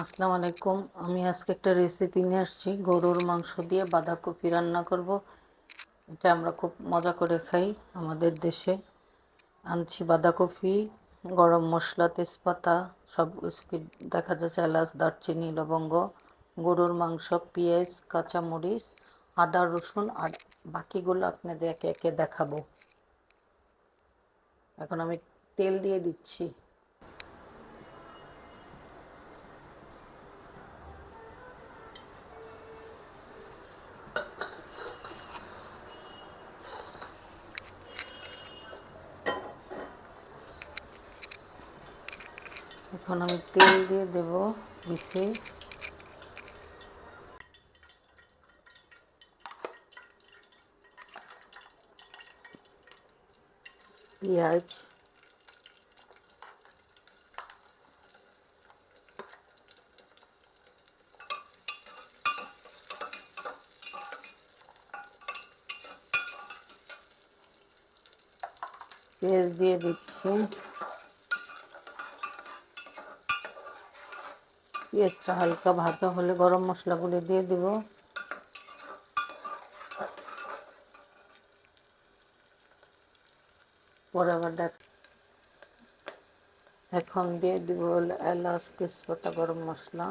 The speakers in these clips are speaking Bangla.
আসসালামু আলাইকুম। আমি আজকে একটা রেসিপি নিয়ে আসছি। গরুর মাংস দিয়ে বাঁধাকপি রান্না করব। এটা আমরা খুব মজা করে খাই আমাদের দেশে। আনছি বাঁধাকপি, গরম মশলা, তেজপাতা, সব দেখা যাচ্ছে এলাচ, দারচিনি, লবঙ্গ, গরুর মাংস, পেঁয়াজ, কাঁচামরিচ, আদা, রসুন আর বাকিগুলো আপনাদের একে একে দেখাবো। এখন আমি তেল দিয়ে দিচ্ছি। এখন আমি তেল দিয়ে দেব মিশে পেঁয়াজ। পেঁয়াজ দিয়ে দিচ্ছি। পেঁয়াজটা হালকা ভাজা হলে গরম মশলাগুলো দিয়ে দিব। পরে এখন দিয়ে দিব এলাচ তেজপাতা গরম মশলা।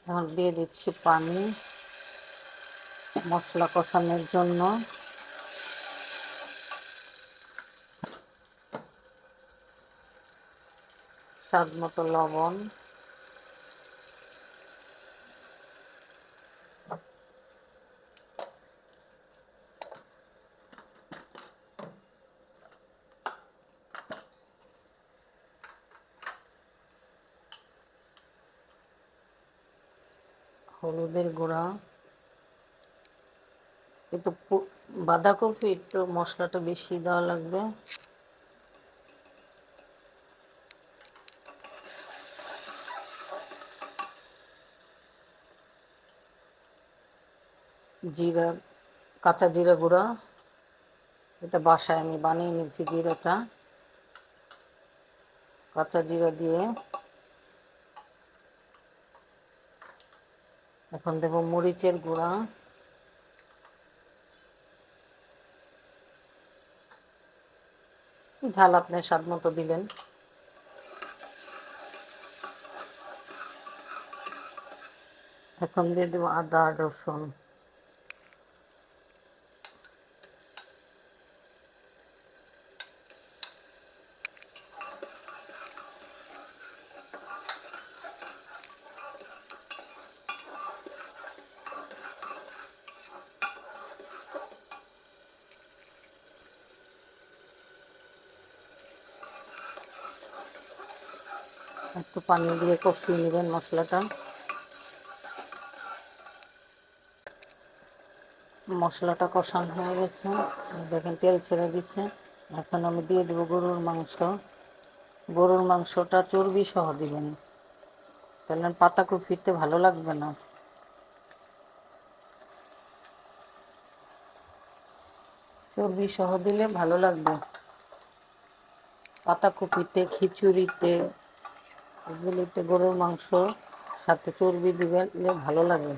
এখন দিয়ে দিচ্ছি পানি মশলা কষানোর জন্য। স্বাদ মতো লবণ। হলুদের গুঁড়া একটু বাঁধাকপি একটু মশলাটা বেশি দেওয়া লাগবে। জিরা, কাঁচা জিরা গুঁড়া, এটা বাসায় আমি বানিয়ে নিয়েছি জিরাটা। কাঁচা জিরা দিয়ে এখন দেব মরিচের গুঁড়া। ঝাল আপনি স্বাদ মতো দিলেন। এখন দিয়ে দেবো আদা রসুন। একটু পানি দিয়ে কষিয়ে নেবেন মশলাটা। মশলাটা কষানো হয়ে গেছে। দেখেন তেল ছেড়ে দিচ্ছে। এখন আমি দিয়ে দেবো গরুর মাংস। গরুর মাংসটা চর্বি সহ দিবেন। তাহলে পাতা কপিতে ভালো লাগবে না। চর্বি সহ দিলে ভালো লাগবে। পাতাকপিতে, খিচুড়িতে এগুলিতে গরুর মাংস সাথে চর্বি দিবেন ভালো লাগে।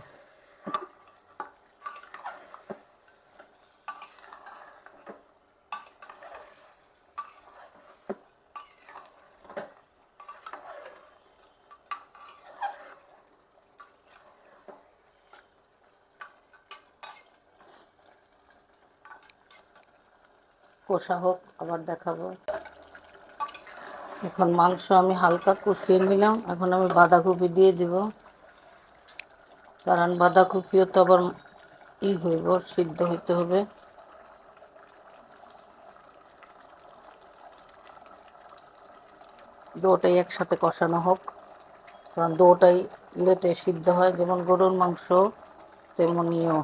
কষা হোক আবার দেখাবো। এখন মাংস আমি হালকা কষিয়ে নিলাম। এখন আমি বাঁধাকপি দিয়ে দিব। কারণ বাঁধাকপিও তো আবার ই হইব, সিদ্ধ হইতে হবে। দুটাই একসাথে কষানো হোক। কারণ দুটাই লেটে সিদ্ধ হয়, যেমন গরুর মাংস তেমনিও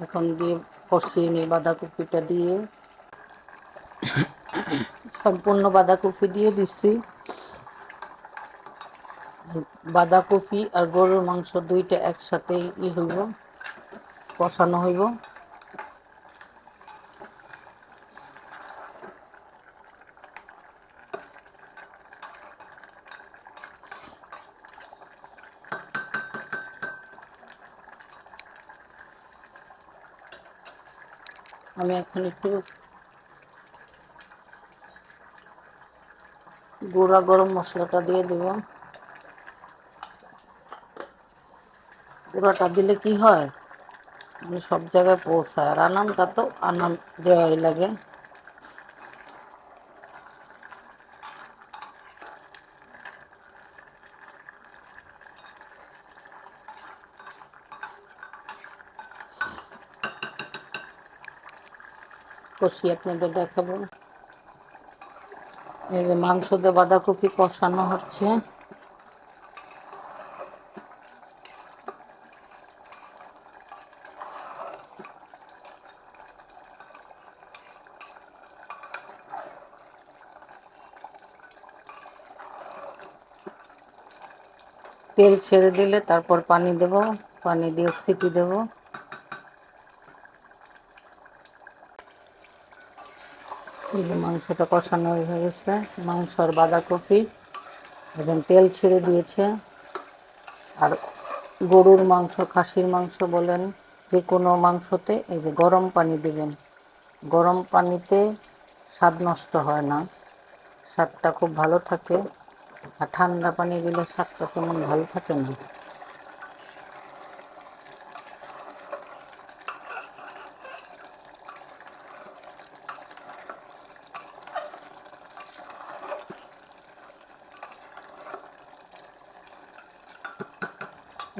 এখন দিয়ে কষিয়ে নিই বাঁধাকপিটা দিয়ে সম্পূর্ণ বাঁধাকপি দিয়ে দিচ্ছি। বাঁধাকপি আর গরুর মাংস দুইটা একসাথেই ই হইব, কষানো হইব। আমি এখন একটু গুঁড়া গরম মশলাটা দিয়ে দেব। গুঁড়াটা দিলে কি হয়? মানে সব জায়গায় পৌঁছায়। আর আনামটা তো আনাম দেওয়াই লাগে। কষি আপনাদের দেখাবো। এই যে মাংস দিয়ে বাঁধাকপি কষানো হচ্ছে। তেল ছেড়ে দিলে তারপর পানি দেব। পানি দিয়ে সিটি দেব। এই যে মাংসটা কষানো হয়ে গেছে। মাংস আর বাঁধাকপি এবং তেল ছেড়ে দিয়েছে। আর গরুর মাংস, খাসির মাংস বলেন, যে কোনো মাংসতে এই যে গরম পানি দেবেন। গরম পানিতে স্বাদ নষ্ট হয় না। স্বাদটা খুব ভালো থাকে। আর ঠান্ডা পানি দিলে স্বাদটা তেমন ভালো থাকে না।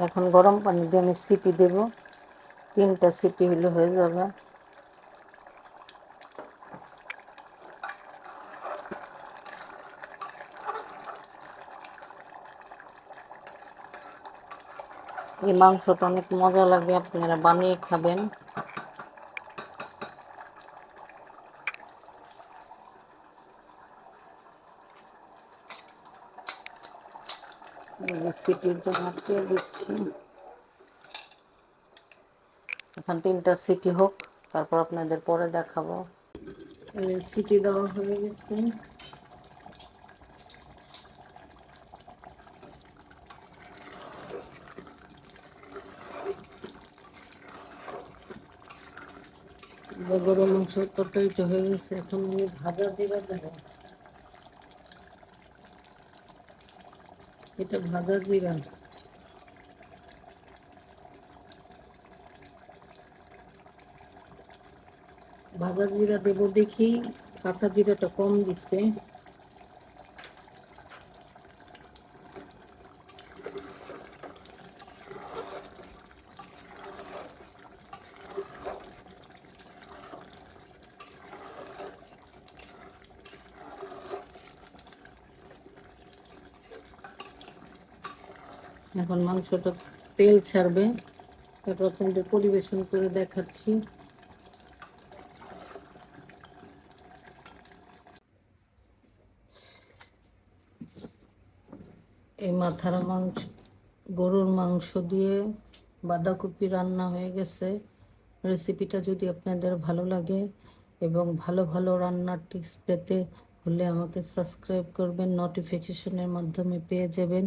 এখন গরম পানি দিয়ে আমি সিটি দেব। তিনটা সিটি হলে হয়ে যাবে। এই মাংসটা অনেক মজা লাগে, আপনারা বানিয়ে খাবেন। জন্য দিয়ে দিচ্ছি। এখন তিনটা সিটি হোক, তারপর আপনাদের পরে দেখাবো। সিটি দেওয়া হয়ে গেছে। গরু মাংস তরকারিটা হয়ে গেছে। এখন আমি ভাজা জিরা দেবো। এটা ভাজা জিরা। ভাজা জিরা দেব দেখি কাঁচা জিরাটা কম দিচ্ছে। এখন মাংসটা তেল ছাড়বে। তারপর আপনাদের পরিবেশন করে দেখাচ্ছি। এই মাথার মাংস, গরুর মাংস দিয়ে বাঁধাকপি রান্না হয়ে গেছে। রেসিপিটা যদি আপনাদের ভালো লাগে এবং ভালো ভালো রান্নার টিপস পেতে হলে আমাকে সাবস্ক্রাইব করবেন। নোটিফিকেশনের মাধ্যমে পেয়ে যাবেন।